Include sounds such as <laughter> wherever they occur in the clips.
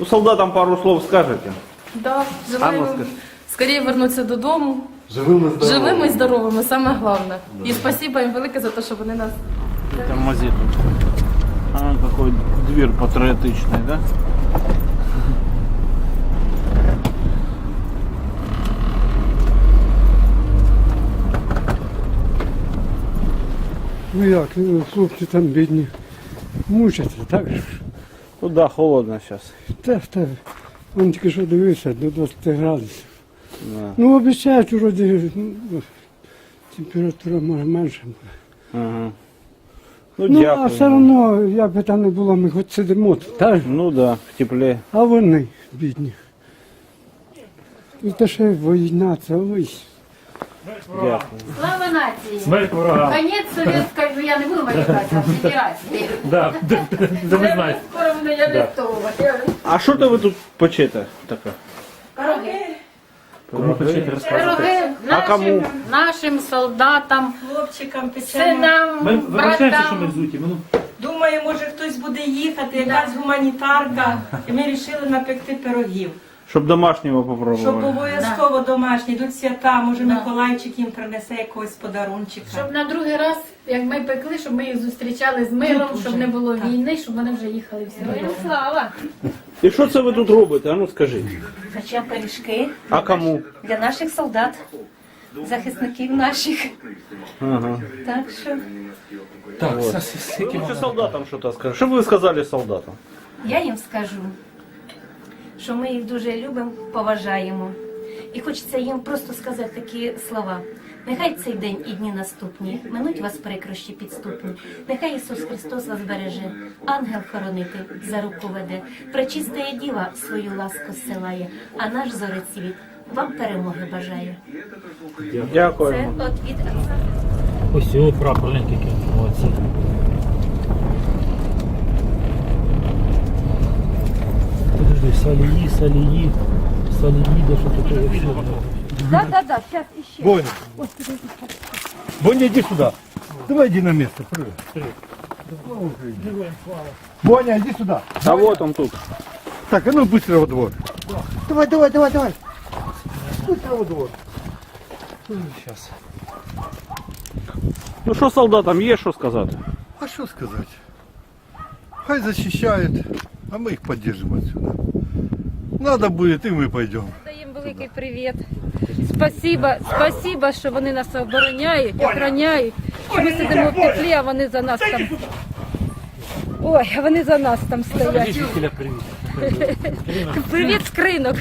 Ну, солдатам пару слов скажете. Да, А ну, желаємо скажи. скоріше вернутися додому. Живими здоровими. Живими і здоровими, саме головне. І спасибо їм велике за те, що вони нас Там мазет. А, какой дверь патриотичный, да? Ну як, ну, хлопці там бідні. Мучаться, так же. ж. Ну да, холодно сейчас. Та, та, он тільки що дивився до 20 градусів. Да. Ну, обіцяють, вроді, ну, температура може менше. буде. Ага. Ну, Ну, дякую. а все одно, як би там не було, ми хоч сидимо тут, так? Ну да, в тепле. А вони, бідні. Ну, те, що війна, це ой. Дякую. Слава нації! Смерть ворогам. Конець совєтської, ну я не буду матюкатися, а федерації. Да, да, да, да, ви знаєте. Скоро буду я арестовувати. А що то ви тут печете таке? Пироги. Кому хочете розказувати? Пироги А кому? нашим, нашим солдатам, Хлопчикам печемо. синам, Ми вибачаємося, що ми братам. взуті. ми, Ну, Думаю, може хтось буде їхати, якась гуманітарка. І ми вирішили напекти пирогів. Щоб домашнього Щоб попробували. обов'язково домашні, йдуть свята, може Миколайчик їм принесе якогось подарунчика. Щоб на другий раз, як ми пекли, щоб ми їх зустрічали з миром, Тут щоб уже. не було Так. війни, щоб вони вже їхали всі додому. слава. І що це ви тут робите? А ну скажіть. Печем пиріжки А кому? для наших солдат, захисників наших. Ага. Так що Так, скільки Лучше можна? солдатам что-то скажи. Что бы вы сказали солдатам? я їм скажу, що ми їх дуже любимо, поважаємо. І хочеться їм просто сказати такі слова. Нехай цей день і дні наступні минуть вас прикрощі підступні. Нехай Ісус Христос вас береже, ангел хоронити за руку веде. Пречистая діва свою ласку зсилає, а наш зорецвіт вам перемоги бажає. Це от від. Ось о, прапор, глянь, який молодці. Подожди, салії, салії, салії, де що таке вообще? Боня. Боня, иди сюда. Давай иди на место. Привет. Боня, иди сюда. А вот он тут. Так, а ну быстро во двор. Давай, давай, давай, давай. Быстро во двор. Щас. Ну що солдатам є що сказати? А що сказати? Хай защищают, а мы их поддержим отсюда. Надо будет, и мы пойдем. Даємо великий привіт. Спасибо, спасибо, що вони нас обороняють, охороняють. Що ми сидимо в теплі, а вони за нас там. Ой, а вони за нас там стоять. Привіт. З кринок.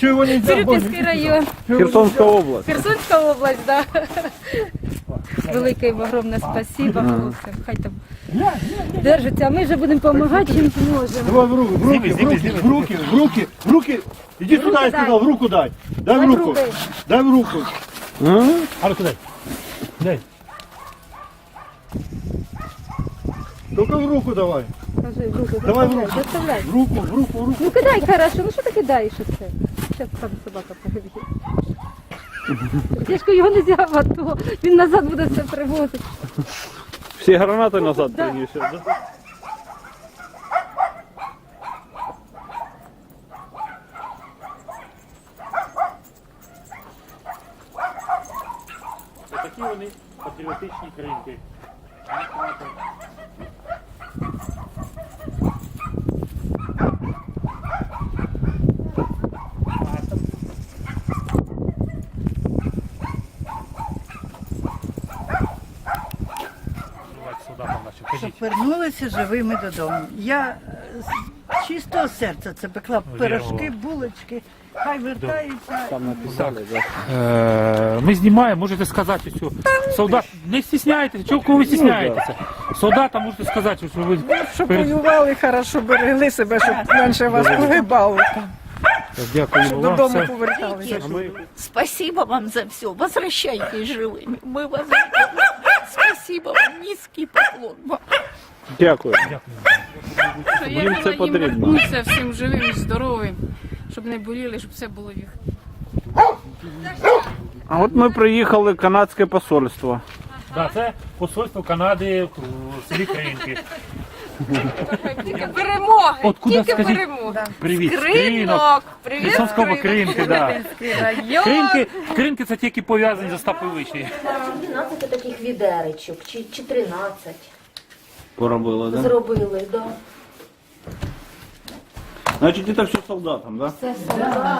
Чего нельзя, район, Херсонська область. Херсонська область, да. Велике їм огромне спасибо, хлопцям. Хай там держаться, а ми вже будемо допомагати, чим зможемо. Давай в руки, в руки, в руки, в руки, в руки, в руки. Сюда, руки я сказал, дай. в руку дай. Дай в руку. Дай в руку. А? Ну куди? Дай. Только в руку давай. Кажи, в руку, Давай в руку. доставляй. В руку, в руку, в руку. Ну кидай хорошо, ну що ти кидаєш оце? Зараз там собака побіг. Тяжко його не з'яв, а то він назад буде все привозити. Всі гранати назад Да. принесет, да? Такі вони патріотичні кринки. Солдатам нашим. Кажіть. Вернулися живими додому. Я е, з чистого серця це пекла пирожки, булочки. Хай вертаються. Там написали, да. Е, Ми знімаємо, можете сказати цю. Солдат, не стісняйтеся, чого кого ви стісняєтеся? Солдатам можете сказати, що ви Щоб перед- воювали хорошо, берегли себе, щоб менше вас погибали. Дякую вам. Додому Все. поверталися. Спасибо вам за все. Возвращайтесь живыми. Мы вас. <laughs> Спасибо вам. Низкий поклон вам. Дякую. Що Їм я це їм потрібно. вернуться всім живим і здоровим, щоб не боліли, щоб все було в їх. А от ми приїхали в канадське посольство. Да, це посольство Канади в селі Кринки. Тільки перемоги. Откуда, Тільки скажіть? перемоги. Привіт, Кринок. Привіт, Херсонського Кринки, да. Район. Кринки, кринки це ті, які пов'язані з Остапою Вишні. 12 таких відеречок, чи, чи 13 Поробила, да? зробили, да. Значить, це все солдатам, да?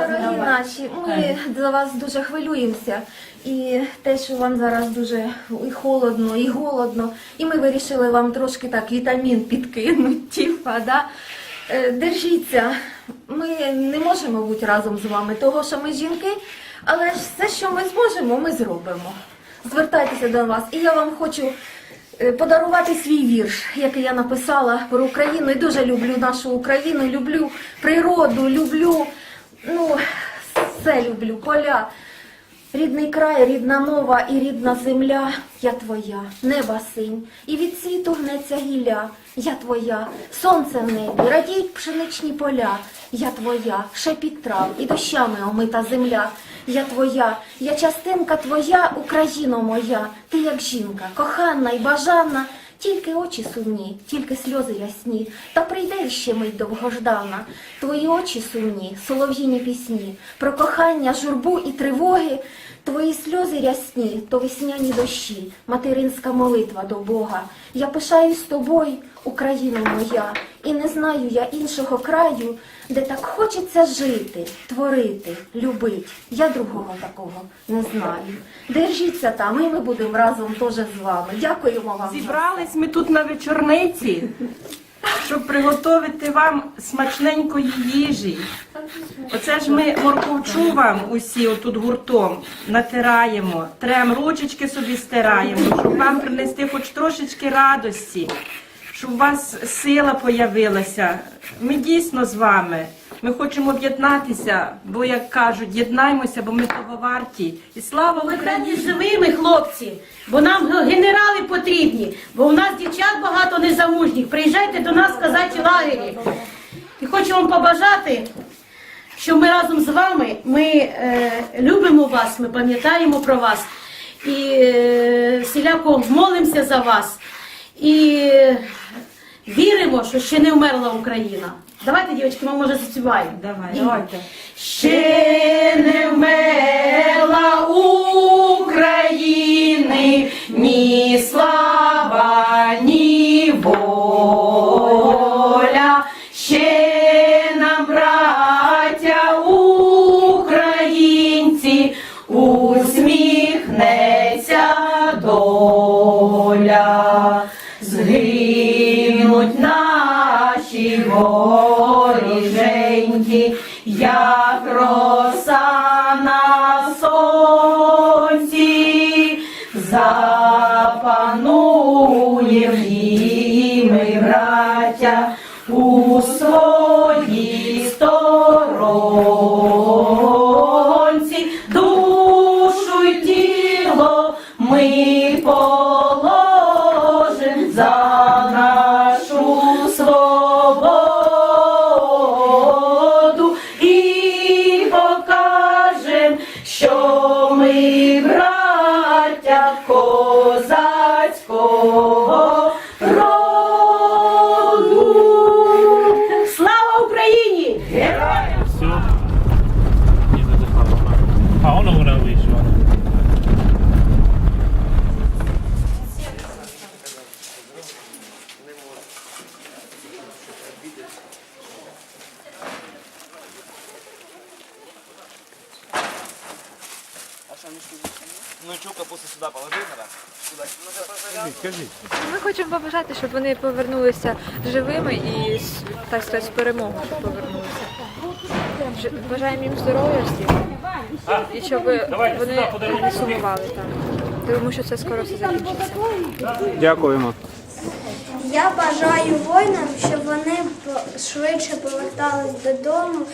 Дорогі наші, ми за вас дуже хвилюємося. І те, що вам зараз дуже і холодно, і голодно, і ми вирішили вам трошки так вітамін підкинути, типа, да? Е, Держіться, ми не можемо бути разом з вами, того що ми жінки, але ж все, що ми зможемо, ми зробимо. Звертайтеся до нас. І я вам хочу подарувати свій вірш, який я написала про Україну. І дуже люблю нашу Україну, люблю природу, люблю, ну, все люблю, поля. Рідний край, рідна мова і рідна земля, я твоя, неба синь, і від світу гнеться гілля, я твоя, сонце в небі, радіють пшеничні поля, я твоя, шепіт трав і дощами омита земля, я твоя, я частинка твоя, Україно моя, ти як жінка, кохана і бажана, тільки очі сумні, тільки сльози ясні, та прийде ще мить довгождана. Твої очі сумні, солов'їні пісні, про кохання, журбу і тривоги. Твої сльози рясні, то весняні дощі, материнська молитва до Бога. Я пишаюсь тобою, Україна моя, і не знаю я іншого краю, де так хочеться жити, творити, любить. Я другого такого не знаю. Держіться там, і ми будемо разом теж з вами. Дякуємо вам. Зібрались ми тут на вечорниці, щоб приготувати вам смачненької їжі. Оце ж ми морковчу вам усі отут гуртом натираємо, трем ручечки собі стираємо, щоб вам принести хоч трошечки радості, щоб у вас сила появилася. Ми дійсно з вами. Ми хочемо об'єднатися, бо як кажуть, єднаймося, бо ми того варті. І слава Україні! живими, хлопці, бо нам генерали потрібні, бо у нас дівчат багато незамужніх. Приїжджайте до нас казачі лагері. І хочу вам побажати, що ми разом з вами ми е, любимо вас, ми пам'ятаємо про вас і е, всіляко молимося за вас. І віримо, що ще не вмерла Україна. Давайте, дівчатки, ми може заспіваємо. Давай, давайте. Ще не вмерла Згинуть наші воріженьки, як роса на сонці, запануєм і ми, браття, у своїй сторонці, душу й тіло ми положим Ми хочемо побажати, щоб вони повернулися живими і з- так сказати, з перемогою щоб повернулися. Ж- Бажаємо їм здоров'я всім. І щоб вони не сумували там. Тому що це скоро все закінчиться. Дякуємо. Я бажаю воїнам, щоб вони швидше повертались додому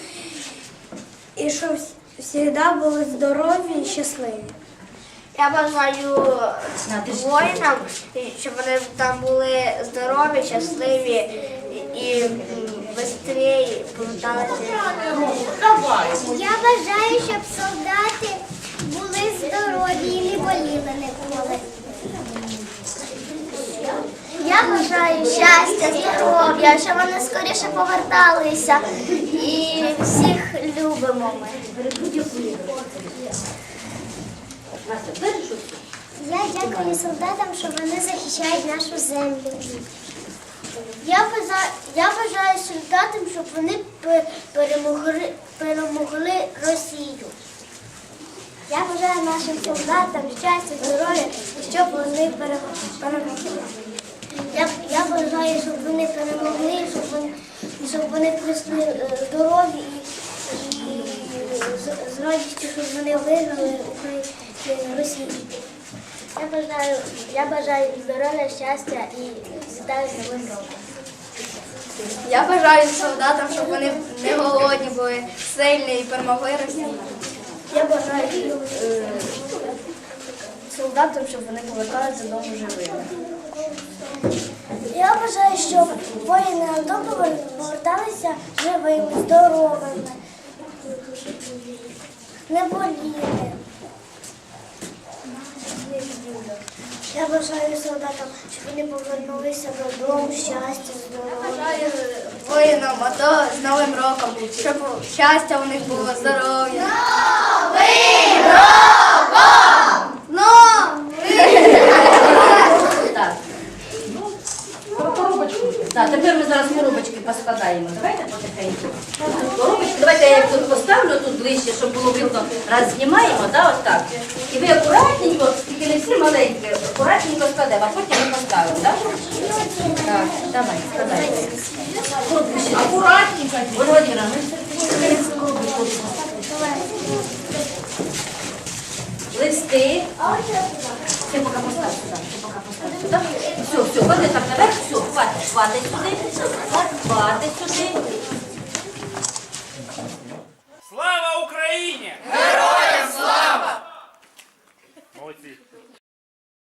і щоб завжди були здорові і щасливі. Я бажаю воїнам, щоб вони там були здорові, щасливі і швидше поверталися. Я бажаю, щоб солдати були здорові і не боліли ніколи. Я Я бажаю щастя, здоров'я, щоб вони скоріше поверталися. І всіх любимо ми. Я дякую солдатам, що вони захищають нашу землю. Я бажаю, солдатам, щоб вони перемогли, перемогли Росію. Я бажаю нашим солдатам щастя, здоров'я, щоб вони перемогли. Я, я бажаю, щоб вони перемогли, щоб вони, щоб вони е, здорові з, радістю, щоб вони виграли Україну Росію. Я бажаю, я бажаю здоров'я, щастя і вітаю з новим роком. Я бажаю солдатам, щоб вони не голодні були, сильні і перемогли Росію. Я бажаю е, солдатам, щоб вони поверталися додому живими. Я бажаю, щоб воїни Антону поверталися живими, здоровими, не боліли. Я бажаю солдатам, щоб вони повернулися додому, щастя, здоров'я. Бажаю воїнам АТО з Новим роком, щоб щастя у них було, здоров'я. Новий роком! Так. Про коробочку. Так, тепер ми зараз коробочки поскладаємо. Давайте потихеньку. Коробочку, давайте я тут поставлю тут ближче, щоб було видно. Раз знімаємо, да, ось так. І ви акуратненько, тільки не всі маленькі, акуратненько складемо, а потім ми поставимо, так? Так, давай, складай. Акуратненько. Все Листи. Ти поки постав сюди, ти поки постав сюди. Все, все, клади так наверх, все, хватить, хватить сюди, хватить сюди.